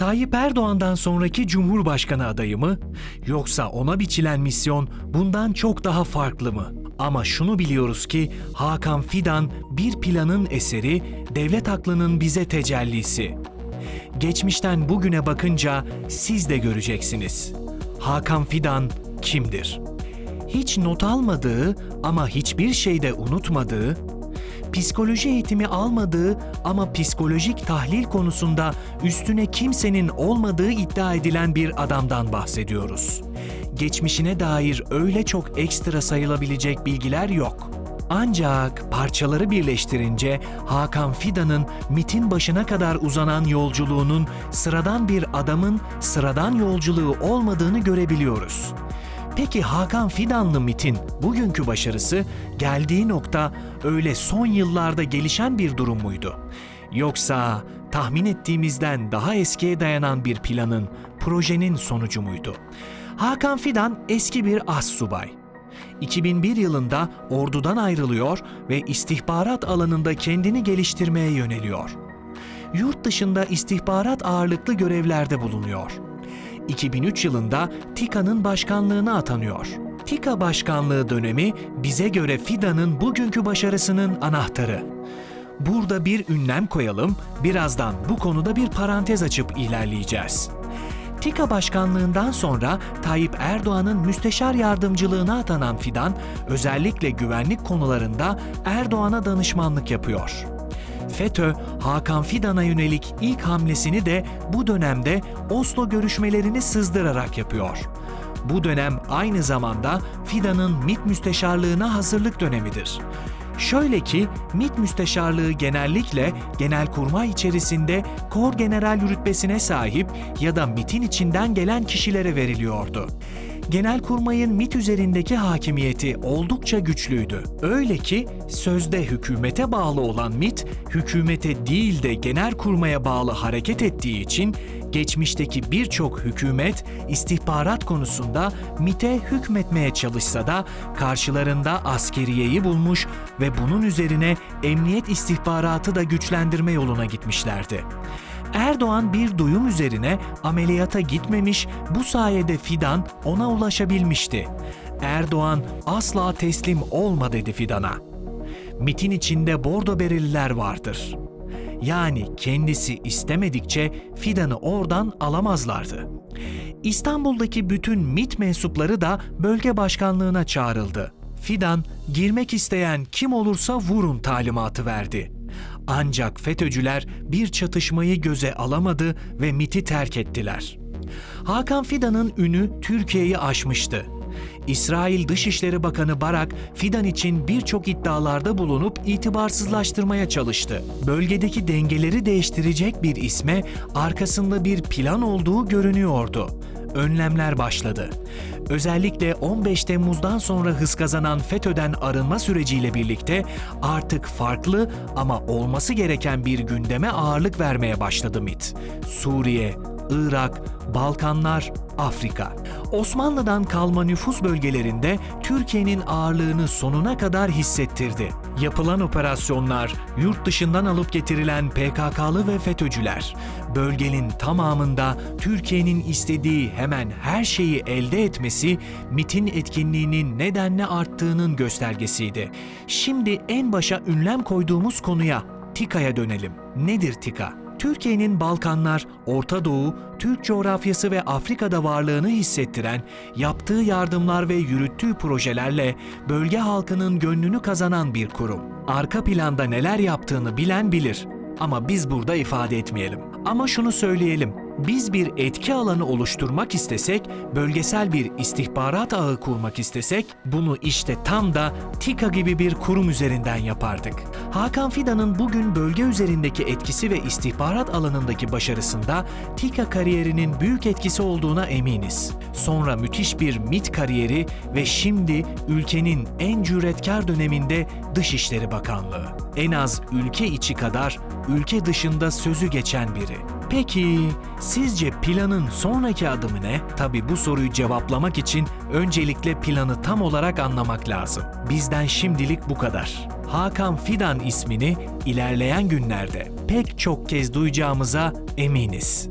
Tayyip Erdoğan'dan sonraki Cumhurbaşkanı adayı mı? Yoksa ona biçilen misyon bundan çok daha farklı mı? Ama şunu biliyoruz ki Hakan Fidan bir planın eseri, devlet aklının bize tecellisi. Geçmişten bugüne bakınca siz de göreceksiniz. Hakan Fidan kimdir? Hiç not almadığı ama hiçbir şeyde unutmadığı, psikoloji eğitimi almadığı ama psikolojik tahlil konusunda üstüne kimsenin olmadığı iddia edilen bir adamdan bahsediyoruz. Geçmişine dair öyle çok ekstra sayılabilecek bilgiler yok. Ancak parçaları birleştirince Hakan Fidan'ın MIT'in başına kadar uzanan yolculuğunun sıradan bir adamın sıradan yolculuğu olmadığını görebiliyoruz. Peki Hakan Fidanlı MIT'in bugünkü başarısı geldiği nokta öyle son yıllarda gelişen bir durum muydu? Yoksa tahmin ettiğimizden daha eskiye dayanan bir planın, projenin sonucu muydu? Hakan Fidan eski bir as subay. 2001 yılında ordudan ayrılıyor ve istihbarat alanında kendini geliştirmeye yöneliyor. Yurt dışında istihbarat ağırlıklı görevlerde bulunuyor. 2003 yılında TİKA'nın başkanlığına atanıyor. TİKA başkanlığı dönemi bize göre Fidan'ın bugünkü başarısının anahtarı. Burada bir ünlem koyalım, birazdan bu konuda bir parantez açıp ilerleyeceğiz. TİKA başkanlığından sonra Tayyip Erdoğan'ın müsteşar yardımcılığına atanan Fidan, özellikle güvenlik konularında Erdoğan'a danışmanlık yapıyor. FETÖ, Hakan Fidan'a yönelik ilk hamlesini de bu dönemde Oslo görüşmelerini sızdırarak yapıyor. Bu dönem aynı zamanda Fidan'ın MİT müsteşarlığına hazırlık dönemidir. Şöyle ki MİT müsteşarlığı genellikle genelkurmay içerisinde kor general rütbesine sahip ya da MİT'in içinden gelen kişilere veriliyordu. Genelkurmay'ın MİT üzerindeki hakimiyeti oldukça güçlüydü. Öyle ki sözde hükümete bağlı olan MİT, hükümete değil de Genelkurmay'a bağlı hareket ettiği için geçmişteki birçok hükümet istihbarat konusunda MİT'e hükmetmeye çalışsa da karşılarında askeriyeyi bulmuş ve bunun üzerine emniyet istihbaratı da güçlendirme yoluna gitmişlerdi. Erdoğan bir duyum üzerine ameliyata gitmemiş, bu sayede Fidan ona ulaşabilmişti. Erdoğan asla teslim olma dedi Fidan'a. MIT'in içinde bordo bereliler vardır. Yani kendisi istemedikçe Fidan'ı oradan alamazlardı. İstanbul'daki bütün MIT mensupları da bölge başkanlığına çağrıldı. Fidan, girmek isteyen kim olursa vurun talimatı verdi. Ancak FETÖ'cüler bir çatışmayı göze alamadı ve MIT'i terk ettiler. Hakan Fidan'ın ünü Türkiye'yi aşmıştı. İsrail Dışişleri Bakanı Barak, Fidan için birçok iddialarda bulunup itibarsızlaştırmaya çalıştı. Bölgedeki dengeleri değiştirecek bir isme arkasında bir plan olduğu görünüyordu. Önlemler başladı. Özellikle 15 Temmuz'dan sonra hız kazanan FETÖ'den arınma süreciyle birlikte artık farklı ama olması gereken bir gündeme ağırlık vermeye başladı MİT. Suriye, Irak, Balkanlar, Afrika. Osmanlı'dan kalma nüfus bölgelerinde Türkiye'nin ağırlığını sonuna kadar hissettirdi. Yapılan operasyonlar, yurt dışından alıp getirilen PKK'lı ve FETÖ'cüler, bölgenin tamamında Türkiye'nin istediği hemen her şeyi elde etmesi, MIT'in etkinliğinin nedenle arttığının göstergesiydi. Şimdi en başa ünlem koyduğumuz konuya, TİKA'ya dönelim. Nedir TİKA? Türkiye'nin Balkanlar, Orta Doğu, Türk coğrafyası ve Afrika'da varlığını hissettiren, yaptığı yardımlar ve yürüttüğü projelerle bölge halkının gönlünü kazanan bir kurum. Arka planda neler yaptığını bilen bilir ama biz burada ifade etmeyelim. Ama şunu söyleyelim. Biz bir etki alanı oluşturmak istesek, bölgesel bir istihbarat ağı kurmak istesek, bunu işte tam da TİKA gibi bir kurum üzerinden yapardık. Hakan Fidan'ın bugün bölge üzerindeki etkisi ve istihbarat alanındaki başarısında TİKA kariyerinin büyük etkisi olduğuna eminiz. Sonra müthiş bir MIT kariyeri ve şimdi ülkenin en cüretkar döneminde Dışişleri Bakanlığı. En az ülke içi kadar ülke dışında sözü geçen biri. Peki sizce planın sonraki adımı ne? Tabi bu soruyu cevaplamak için öncelikle planı tam olarak anlamak lazım. Bizden şimdilik bu kadar. Hakan Fidan ismini ilerleyen günlerde pek çok kez duyacağımıza eminiz.